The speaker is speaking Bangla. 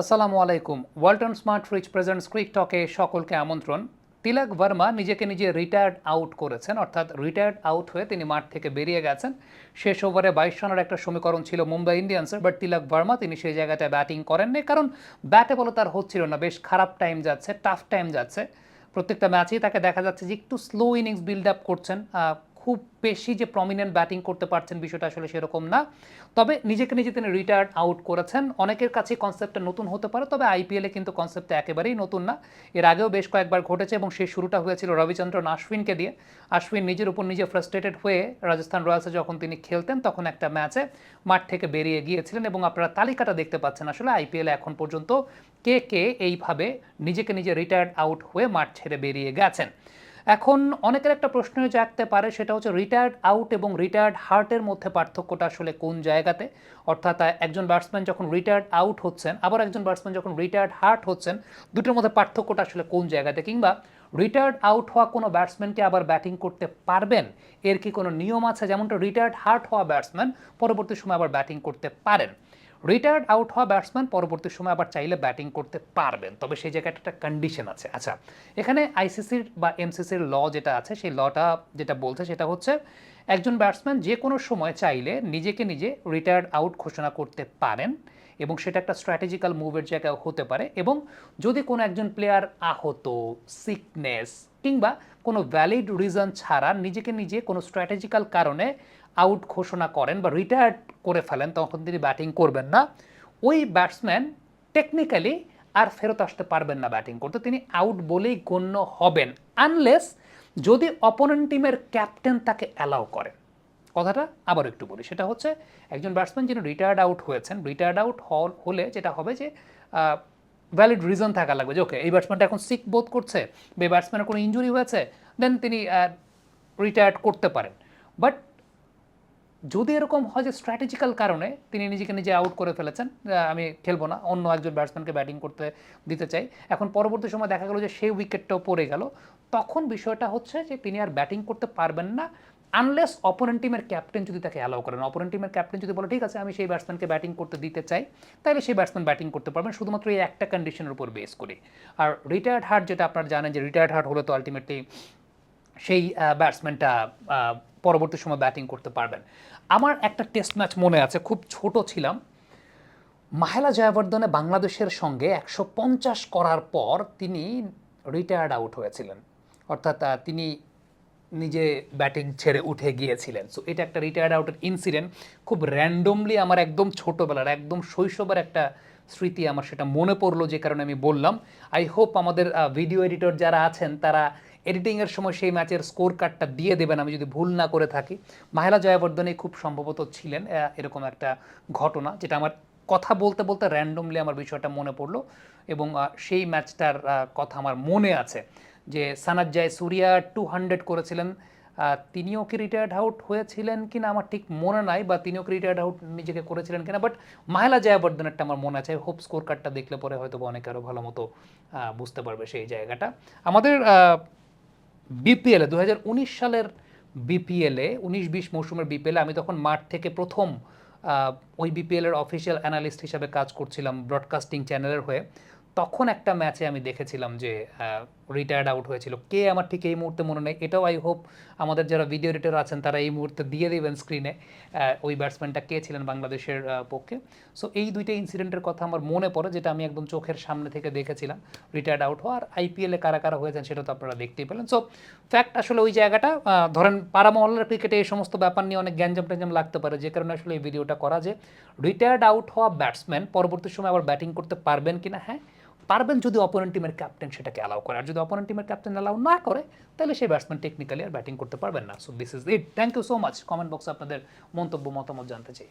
আসসালামু আলাইকুম। Walton smart fridge present crick টকে সকলকে আমন্ত্রণ। তিলক ভার্মা নিজেকে নিজে রিটায়ার্ড আউট করেছেন, অর্থাৎ রিটায়ার্ড আউট হয়ে তিনি মাঠ থেকে বেরিয়ে গেছেন। শেষ ওভারে বাইশ রানের একটা সমীকরণ ছিল মুম্বাই ইন্ডিয়ান্সের বাট তিলক ভার্মা তিনি সেই জায়গাটায় ব্যাটিং করেননি, কারণ ব্যাটে বলে তার হচ্ছিল না। বেশ খারাপ টাইম যাচ্ছে টাফ টাইম যাচ্ছে। প্রত্যেকটা ম্যাচেই তাকে দেখা যাচ্ছে যে একটু স্লো ইনিংস বিল্ড আপ করছেন খুব বেশি যে প্রমিনেন্ট ব্যাটিং করতে পারছেন বিষয়টা আসলে সেরকম না। তবে নিজেকে নিজে তিনি রিটায়ার্ড আউট করেছেন। অনেকের কাছে কনসেপ্টটা নতুন হতে পারে, তবে আইপিএলে কিন্তু কনসেপ্টটা একেবারেই নতুন না। এর আগেও বেশ কয়েকবার ঘটেছে এবং সেই শুরুটা হয়েছিল রবিচন্দ্রন আশ্বিনকে দিয়ে। আশ্বিন নিজের উপর নিজে ফ্রাস্ট্রেটেড হয়ে রাজস্থান রয়্যালসে যখন তিনি খেলতেন, তখন একটা ম্যাচে মাঠ থেকে বেরিয়ে গিয়েছিলেন এবং আপনারা তালিকাটা দেখতে পাচ্ছেন আসলে আইপিএলে এখন পর্যন্ত কে কে এইভাবে নিজেকে নিজে রিটায়ার্ড আউট হয়ে মাঠ ছেড়ে বেরিয়ে গেছেন। এখন অনেকের একটা প্রশ্ন জাগতে পারে, সেটা হচ্ছে রিটায়ার্ড আউট এবং রিটায়ার্ড হার্টের মধ্যে পার্থক্যটা আসলে কোন জায়গাতে? অর্থাৎ একজন ব্যাটসম্যান যখন রিটায়ার্ড আউট হচ্ছেন, আবার একজন ব্যাটসম্যান যখন রিটায়ার্ড হার্ট হচ্ছেন, দুটোর মধ্যে পার্থক্যটা আসলে কোন জায়গাতে? কিংবা রিটায়ার্ড আউট হওয়া কোনো ব্যাটসম্যানকে আবার ব্যাটিং করতে পারবেন? এর কি কোনো নিয়ম আছে? যেমনটা রিটায়ার্ড হার্ট হওয়া ব্যাটসম্যান পরবর্তী সময় আবার ব্যাটিং করতে পারেন। রিটায়ার্ড আউট হওয়া ব্যাটসম্যান পরবর্তী সময় আবার চাইলে ব্যাটিং করতে পারবেন। তবে সেই জায়গায় একটা কন্ডিশন আছে। আচ্ছা এখানে আইসিসির বা এমসিসির ল যেটা আছে, সেই লটা যেটা বলছে সেটা হচ্ছে একজন ব্যাটসম্যান যে কোনো সময় চাইলে নিজেকে নিজে রিটায়ার্ড আউট ঘোষণা করতে পারেন এবং সেটা একটা স্ট্র্যাটেজিক্যাল মুভের জায়গায় হতে পারে এবং যদি কোনো একজন প্লেয়ার আহত সিকনেস কিংবা কোনো ভ্যালিড রিজন ছাড়া নিজেকে নিজে কোনো স্ট্র্যাটেজিক্যাল কারণে আউট ঘোষণা করেন বা রিটায়ার্ড করে ফেলেন, তখন তিনি ব্যাটিং করবেন না। ওই ব্যাটসম্যান টেকনিক্যালি আর ফেরত আসতে পারবেন না ব্যাটিং করতে। তিনি আউট বলেই গণ্য হবেন আনলেস যদি অপোনেন্ট টিমের ক্যাপ্টেন তাকে অ্যালাউ করেন। কথাটা আবার একটু বলি, সেটা হচ্ছে একজন ব্যাটসম্যান যিনি রিটায়ার্ড আউট হয়েছেন রিটায়ার্ড আউট হলে যেটা হবে যে ভ্যালিড রিজন থাকা লাগবে যে ওকে এই ব্যাটসম্যানটা এখন সিক বোধ করছে বা ব্যাটসম্যানের কোনো ইঞ্জুরি হয়েছে দেন তিনি রিটায়ার্ড করতে পারেন। বাট যদি এরকম হয় যে স্ট্র্যাটেজিক্যাল কারণে তিনি নিজেকে নিজে আউট করে ফেলেছেন আমি খেলব না। অন্য একজন ব্যাটসম্যানকে ব্যাটিং করতে দিতে চাই। এখন পরবর্তী সময় দেখা গেল যে সেই উইকেটটাও পড়ে গেল। তখন বিষয়টা হচ্ছে যে তিনি আর ব্যাটিং করতে পারবেন না আনলেস অপোনেন্ট টিমের ক্যাপ্টেন যদি তাকে অ্যালাউ করেন। অপোনেন্ট টিমের ক্যাপ্টেন যদি বলে, ঠিক আছে, আমি সেই ব্যাটসম্যানকে ব্যাটিং করতে দিতে চাই, তাহলে সেই ব্যাটসম্যান ব্যাটিং করতে পারবেন। শুধুমাত্র এই একটা কন্ডিশনের উপর বেস করে। আর রিটায়ার্ড হার্ট যেটা আপনারা জানেন যে রিটায়ার্ড হার্ট হলে তো আলটিমেটলি সেই ব্যাটসম্যানটা পরবর্তী সময় ব্যাটিং করতে পারবেন। আমার একটা টেস্ট ম্যাচ মনে আছে, খুব ছোট ছিলাম। মাহেলা জয়াবর্ধনে বাংলাদেশের সঙ্গে একশো পঞ্চাশ করার পর তিনি রিটায়ার্ড আউট হয়েছিলেন। অর্থাৎ তিনি নিজে ব্যাটিং ছেড়ে উঠে গিয়েছিলেন। সো এটা একটা রিটায়ার্ড আউটের ইনসিডেন্ট খুব র্যান্ডমলি আমার একদম ছোটোবেলার, একদম শৈশবের একটা স্মৃতি আমার, সেটা মনে পড়ল যে কারণে আমি বললাম। আই হোপ আমাদের ভিডিও এডিটর যারা আছেন, তারা এডিটিংয়ের সময় সেই ম্যাচের স্কোর কার্ডটা দিয়ে দেবেন, আমি যদি ভুল না করে থাকি। মাহেলা জয়াবর্ধনে খুব সম্ভবত ছিলেন এরকম একটা ঘটনা, যেটা আমার কথা বলতে বলতে র্যান্ডমলি আমার বিষয়টা মনে পড়ল এবং সেই ম্যাচটার কথা আমার মনে আছে যে Sanath Jayasuriya two hundred করেছিলেন। তিনিও কি রিটায়ার্ড আউট হয়েছিলেন কিনা আমার ঠিক মনে নাই, বা তিনিও কি রিটায়ার্ড আউট নিজেকে করেছিলেন কিনা বাট মাহেলা জয়াবর্ধনেরটা আমার মনে আছে। হোপ স্কোর কার্ডটা দেখলে পরে হয়তো অনেকে আরও ভালো মতো বুঝতে পারবে সেই জায়গাটা। আমাদের বিপিএলে দু সালের বিপিএলে উনিশ বিশ মৌসুমের বিপিএলে আমি তখন মাঠ থেকে প্রথম ওই বিপিএলের অফিসিয়াল অ্যানালিস্ট হিসাবে কাজ করছিলাম ব্রডকাস্টিং চ্যানেলের হয়ে। তখন একটা ম্যাচে আমি দেখেছিলাম যে রিটায়ার্ড আউট হয়েছিল। কে আমার ঠিক এই মুহূর্তে মনে নেই। এটাও আই হোপ আমাদের যারা ভিডিও এডিটর আছেন, তারা এই মুহূর্তে দিয়ে দেবেন স্ক্রিনে ওই ব্যাটসম্যানটা কে ছিলেন বাংলাদেশের পক্ষে। সো এই দুইটা ইনসিডেন্টের কথা আমার মনে পড়ে, যেটা আমি একদম চোখের সামনে থেকে দেখেছিলাম রিটায়ার্ড আউট হওয়া আর আইপিএলে কারা কারা হয়েছেন সেটা তো আপনারা দেখতেই পেলেন। সো ফ্যাক্ট আসলে ওই জায়গাটা ধরেন পাড়া মহল্লার ক্রিকেটে এই সমস্ত ব্যাপার নিয়ে অনেক গ্যাঞ্জাম ট্যাঞ্জাম লাগতে পারে। যে কারণে আসলে এই ভিডিওটা করা যে রিটায়ার্ড আউট হওয়া ব্যাটসম্যান পরবর্তী সময় আবার ব্যাটিং করতে পারবেন কিনা? হ্যাঁ পারবেন যদি অপোনেন্ট টিমের ক্যাপ্টেন সেটাকে অ্যালাউ করে। আর যদি অপোনেন্ট টিমের ক্যাপ্টেন অ্যালাউ না করে, তাহলে সেই ব্যাটসম্যান টেকনিক্যালি আর ব্যাটিং করতে পারবেন না। So this is it thank you so much comment বক্সে আপনাদের মন্তব্য, মতামত জানতে চাই।